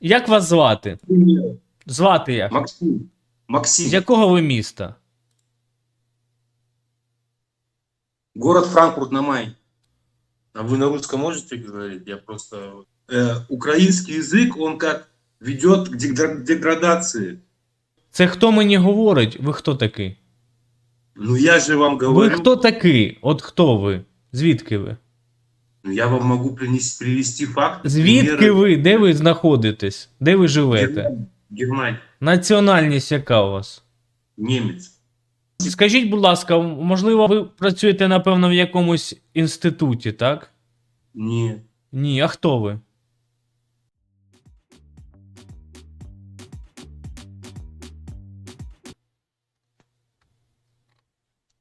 Як вас звати? Звати як? Максим. Максим. З якого ви міста? Город Франкфурт на Майне. А вы на русском можете говорить? Я просто... Э, украинский язык, он как ведет к дегра- деградации. Це хто мені говорить? Ви хто такий? Ну я же вам Ви говорю, хто такий? От хто ви? Звідки ви? Я вам могу принести, привести факт. Звідки ви? Де ви знаходитесь? Де ви живете? Германия. Національність яка у вас? Немец. Скажіть, будь ласка, можливо, ви працюєте, напевно, в якомусь інституті, так? Не. Ні, а хто ви?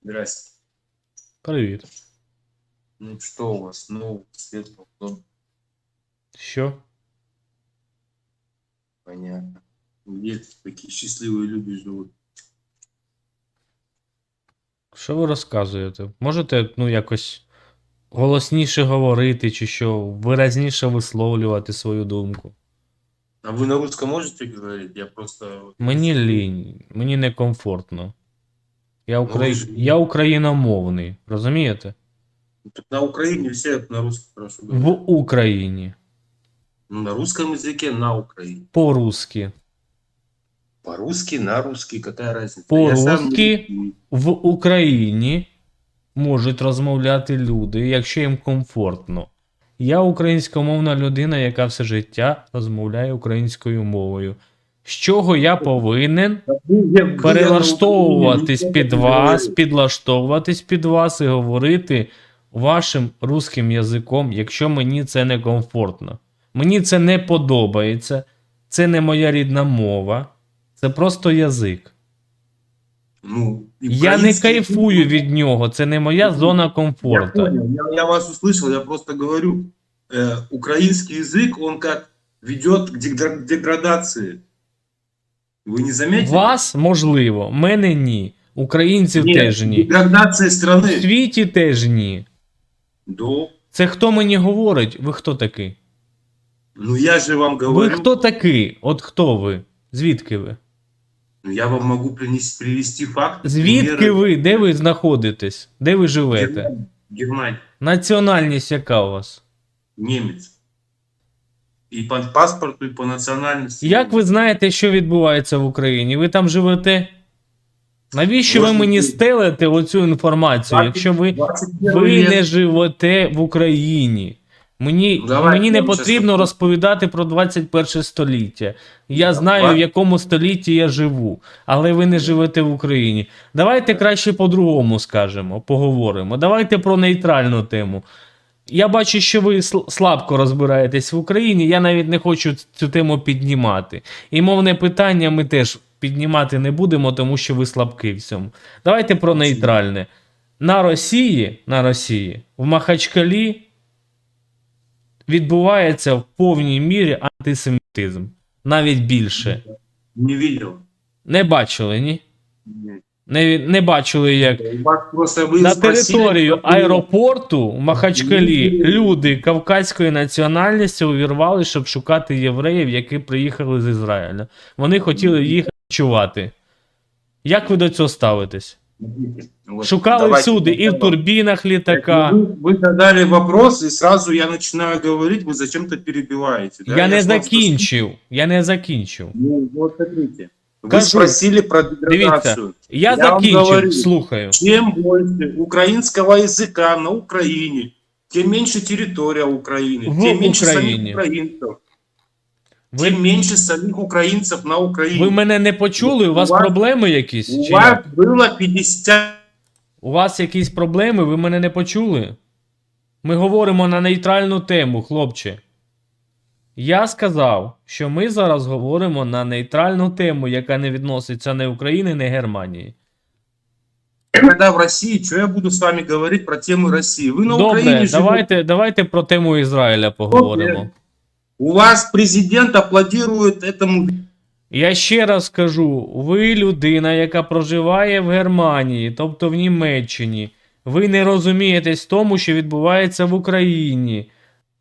Здрасте. Привіт. Ну что у вас? Ну, светло, удобно, Що? понятно. Где такие счастливые люди живут? Що ви розказуєте? Можете, ну, якось голосніше говорити, чи що, виразніше висловлювати свою думку? А вы на русском можете говорить? Я просто... Мені лінь, мені некомфортно. Я, укра... ви ж- я україномовний, розумієте? На Украине все на русском хорошо В говорят. Україні. Ну, на русском языке на Украине. По-русски. По-русски, на русский, какая разница? Я сам По-русски В Україні можуть розмовляти люди, якщо їм комфортно. Я українськомовна людина, яка все життя розмовляє українською мовою. З чого я повинен перелаштовуватись під вас, підлаштовуватись під вас і говорити вашим русським язиком, якщо мені це не комфортно. Мені це не подобається, це не моя рідна мова, це просто язик. Ну, и Я не украинский кайфую язык- від нього, це не моя зона Я комфорту. понял, я, я вас услышал, я просто говорю, э, украинский язык, он как ведет к дегра- деградации. Вы не заметили? Вас можливо, мене ні. Українців Нет, теж ні. Деградация В страны. світі теж ні. Да. Це хто мені говорить? Ви хто такий? Ну я же вам говорю. Ви хто такий? От хто ви? Звідки ви? ну, я вам могу принести, привести факт. Звідки ви? Де ви знаходитесь? Де ви живете? Германия. Германия. Національність яка у вас? Немец. И по паспорту, и по национальности. Як ви знаєте, що відбувається в Україні? Ви там живете? Навіщо ви мені стелите оцю інформацію, якщо ви Ви не живете в Україні. Мені, Ну, давай, мені не потрібно розповідати про 21 століття. Я знаю, в якому столітті я живу, але ви не живете в Україні. Давайте краще по-другому скажемо, поговоримо. Давайте про нейтральну тему. Я бачу, що ви слабко розбираєтесь в Україні. Я навіть не хочу цю тему піднімати. І мовне питання ми теж піднімати не будемо, тому що ви слабкі в цьому. Давайте про нейтральне. На Росії, на Росії, в Махачкалі відбувається в повній мірі антисемітизм. Навіть більше. Не видел. Не бачили, ні? Не, не бачили, як на територію аеропорту в Махачкалі люди кавказької національності увірвали, щоб шукати євреїв, які приїхали з Ізраїля. Вони хотіли їх чувати. Як ви до цього ставитесь? Вот, Шукали давайте всюди, і в попробуем. турбінах літака. Вы, вы задали вопрос, и сразу я начинаю говорить, вы зачем-то перебиваете. да? Я не ж вас закінчив. Я не закінчив. спросил. Ну, вот смотрите. Вы Кажу, спросили про Дивіться, деградацию. я, Я вам закінчив, говорю. слухаю. Чем больше украинского языка на Украине, тем меньше территория Украины, В тем меньше Украине. самих украинцев, Ви, тем меньше самих украинцев на Украине. ви мене не почули? У вас У вас- проблеми якісь? У Чи вас як? было 50 У вас якісь проблеми, ви мене не почули? Ми говоримо на нейтральну тему, хлопче. Я сказав, що ми зараз говоримо на нейтральну тему, яка не відноситься не України, не Германії. когда в России, что я буду с вами говорить про темы России? Вы на Добре, Украине живете. давайте, давайте про тему Ізраїля поговоримо. У вас президент аплодирует этому Я ще раз скажу: ви людина, яка проживає в Германії, тобто в Німеччині. Ви не розумієтесь в тому, що відбувається в Україні.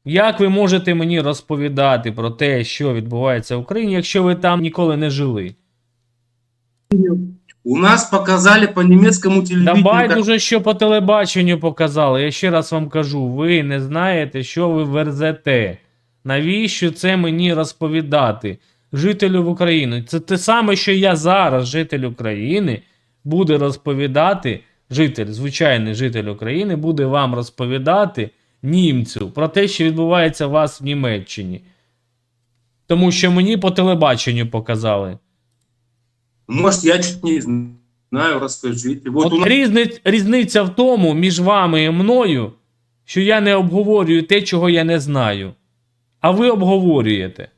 Як ви можете мені розповідати про те, що відбувається в Україні, якщо ви там ніколи не жили? У нас показали по немецкому Да телевидению. как- байдуже, що по телебаченню показали. Я ще раз вам кажу, ви не знаєте, що ви верзете. Навіщо це мені розповідати? Жителю в Україні. Це те саме, що я зараз, житель України, буде розповідати, житель, звичайний житель України, буде вам розповідати німцю про те, що відбувається у вас в Німеччині. Тому що мені по телебаченню показали. Может, я чуть не знаю, у От нас різниць, різниця в тому між вами і мною, що я не обговорюю те, чого я не знаю. А ви обговорюєте.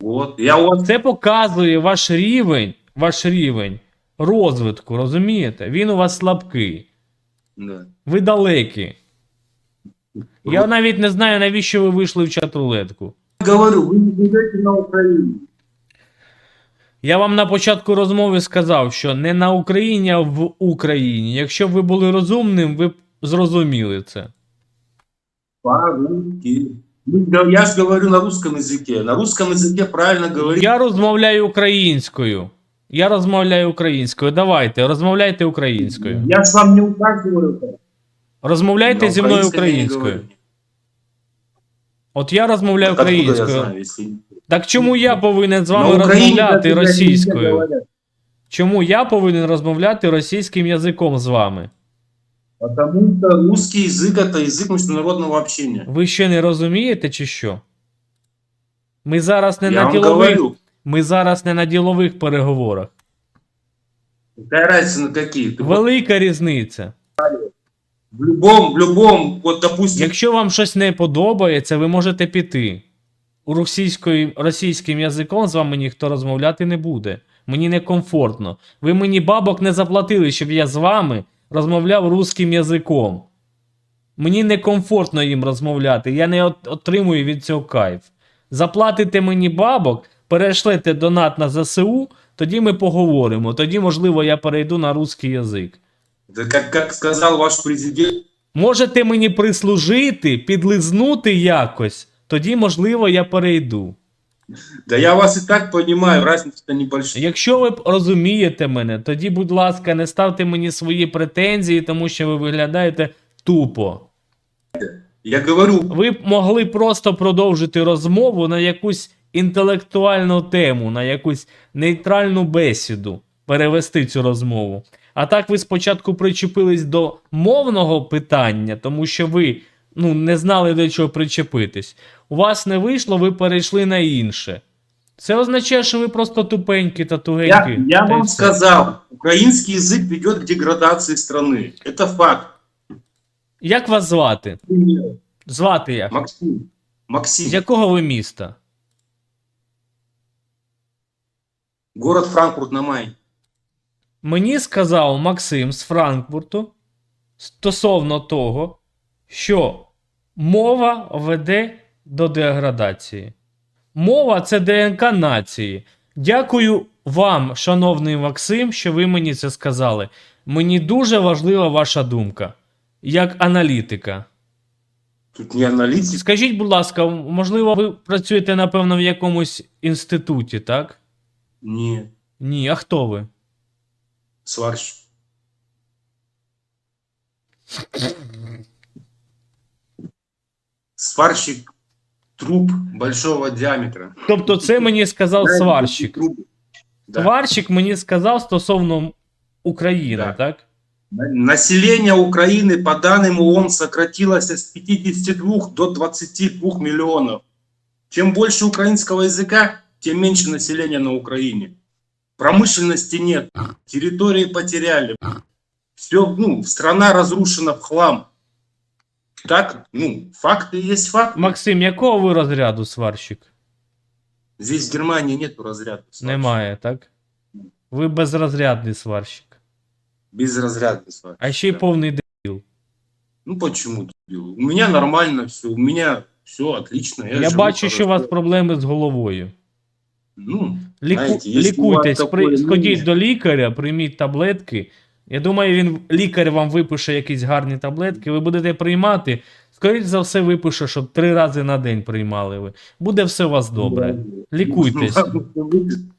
вот, я вас Це показує ваш рівень, ваш рівень розвитку, розумієте? Він у вас слабкий. да. Ви далекі. Я навіть не знаю, навіщо ви вийшли в чат-рулетку. говорю, вы не живете на Украине. Я вам на початку розмови сказав, що не на Україні, а в Україні. Якщо б ви були розумним, ви б зрозуміли це. По-русски. Ну, да, Я же говорю на русском языке. На русском языке правильно говорить. Я розмовляю українською. Я розмовляю українською. Давайте, розмовляйте українською. Я с вам не указываю. это. Розмовляйте На зі мною украинском я не українською. говорю. От я розмовляю Так откуда я українською. знаю, если- Так чому я повинен з На вами Украине розмовляти так и везде російською? говорят. Чому я повинен розмовляти російським язиком з вами? Потому что русский язык это язык международного общения. Ви ще не розумієте, чи що? Ми зараз не я на вам ділових. говорю. Ми зараз не на ділових переговорах. Какая разница на какие? Ты вот Велика різниця. в любом, в любом, вот допустим, Якщо вам щось не подобається, ви можете піти. У російською, російським язиком з вами ніхто розмовляти не буде. Мені некомфортно. Ви мені бабок не заплатили, щоб я з вами розмовляв русським язиком. Мені некомфортно їм розмовляти. Я не отримую від цього кайф. Заплатите мені бабок, перешлете донат на ЗСУ, тоді ми поговоримо. Тоді, можливо, я перейду на русський язик. да как, как сказал ваш президент, Можете мені прислужити, підлизнути якось, тоді, можливо, я перейду. Да я вас и так понимаю, разница-то небольшая. Якщо ви розумієте мене, тоді, будь ласка, не ставте мені свої претензії, тому що ви виглядаєте тупо. Я говорю, Ви б могли просто продовжити розмову на якусь інтелектуальну тему, на якусь нейтральну бесіду, перевести цю розмову. А так ви спочатку причепились до мовного питання, тому що ви ну, не знали до чого причепитись. У вас не вийшло, ви перейшли на інше. Це означає, що ви просто тупенькі та тугенькі. я, я Та й вам все. сказал, украинский язык ведет к деградации страны. Это факт. Як вас звати? Звати як? Максим, Максим, З якого ви міста? город Франкфурт на Майне. Мені сказав Максим з Франкфурту стосовно того, що мова веде до деградації. Мова це ДНК нації. Дякую вам, шановний Максим, що ви мені це сказали. Мені дуже важлива ваша думка, як аналітика. Тут не аналитик. Скажіть, будь ласка, можливо, ви працюєте, напевно, в якомусь інституті, так? Не, Ні, а хто ви? сварщик Сварщик труб большого диаметра. Тобто, це мені сказав сварщик. Трубы. Да. Сварщик мені сказав стосовно України, Да. так? Население Украины, по данным ООН, сократилось с 52 до 22 миллионов. Чем больше украинского языка, тем меньше населения на Украине. Промышленности нет, территории потеряли. Все, ну, страна разрушена в хлам. Так, ну, факты есть факты. Максим, якого ви розряду сварщик? Здесь в Германии нету разряда. сварщика. Немає, так? Ви безрозрядний сварщик. Без разряда сварщика. А ще й повний дебіл. Ну почему? дебил? У меня нормально все, у меня все отлично. Я, Я живу бачу, що у вас проблеми з головою. Ну, Ліку... Знаєте, якщо у Лікуйтесь, при... такое сходіть мнение- до лікаря, прийміть таблетки. Я думаю, він лікар вам випише якісь гарні таблетки. Ви будете приймати. Скоріше за все, випише, щоб три рази на день приймали ви. Буде все у вас добре. Лікуйтесь. Ладно, что выпишет.